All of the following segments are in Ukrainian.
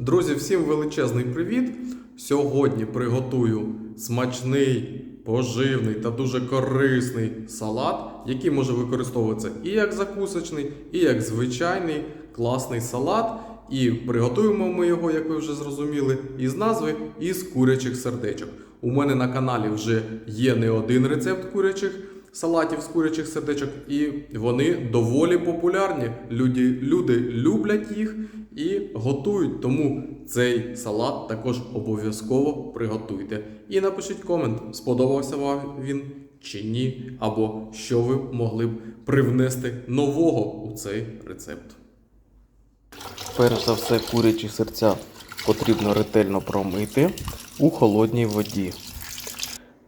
Друзі, всім величезний привіт! Сьогодні приготую смачний, поживний та дуже корисний салат, який може використовуватися і як закусочний, і як звичайний класний салат. І приготуємо ми його, як ви вже зрозуміли, із назви із курячих сердечок. У мене на каналі вже є не один рецепт курячих салатів з курячих сердечок, і вони доволі популярні. Люди, люди люблять їх і готують. Тому цей салат також обов'язково приготуйте. І напишіть комент, сподобався вам він чи ні, або що ви могли б привнести нового у цей рецепт. Перш за все, курячі серця потрібно ретельно промити у холодній воді.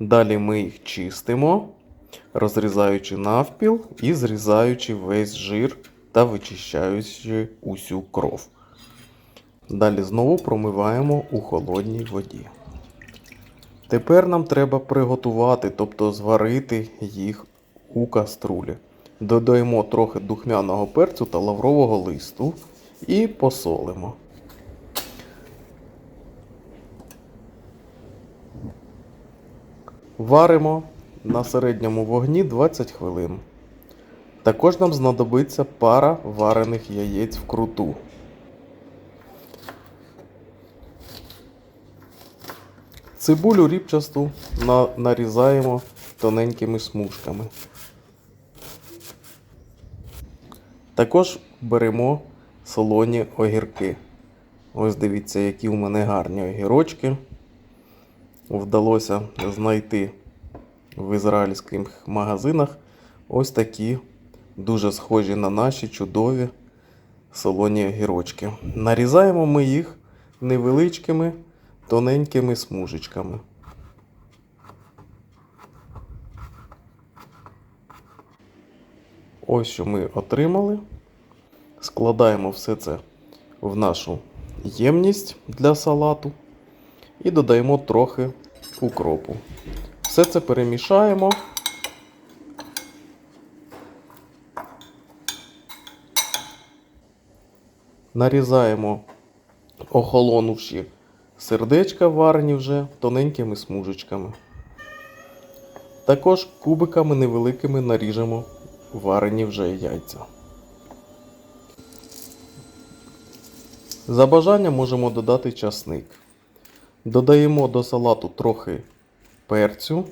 Далі ми їх чистимо, розрізаючи навпіл і зрізаючи весь жир та вичищаючи усю кров. Далі знову промиваємо у холодній воді. Тепер нам треба приготувати, тобто зварити їх у каструлі. Додаємо трохи духмяного перцю та лаврового листу і посолимо. Варимо на середньому вогні 20 хвилин. Також нам знадобиться пара варених яєць вкруту. Цибулю рібчасту на- нарізаємо тоненькими смужками. Також беремо солоні огірки. Ось дивіться, які у мене гарні огірочки. Вдалося знайти в ізраїльських магазинах ось такі дуже схожі на наші чудові солоні огірочки. Нарізаємо ми їх невеличкими тоненькими смужечками. Ось що ми отримали. Складаємо все це в нашу ємність для салату і додаємо трохи укропу. Все це перемішаємо. Нарізаємо охолонувші сердечка варені вже тоненькими смужечками. Також кубиками невеликими наріжемо варені вже яйця. За бажанням можемо додати часник. Додаємо до салату трохи перцю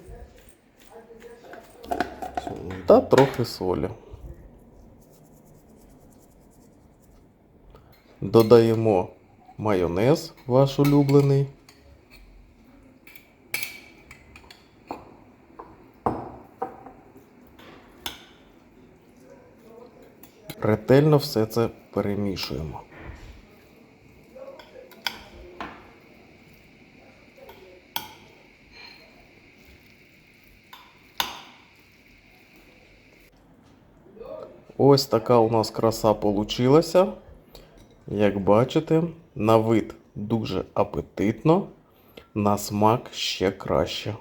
та трохи солі. Додаємо майонез ваш улюблений. Ретельно все це перемішуємо. Ось така у нас краса получилася. Як бачите, на вид дуже апетитно, на смак ще краще.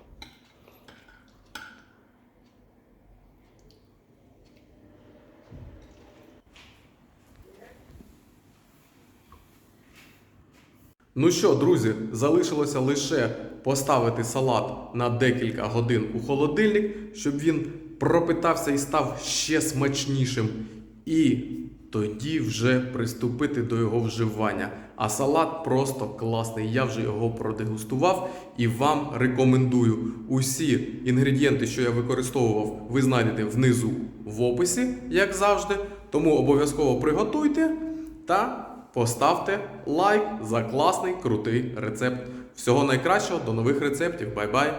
Ну що, друзі, залишилося лише поставити салат на декілька годин у холодильник, щоб він пропитався і став ще смачнішим. І тоді вже приступити до його вживання. А салат просто класний. Я вже його продегустував і вам рекомендую. Усі інгредієнти, що я використовував, ви знайдете внизу в описі, як завжди. Тому обов'язково приготуйте та Поставте лайк за класний крутий рецепт. Всього найкращого, до нових рецептів. Бай-бай!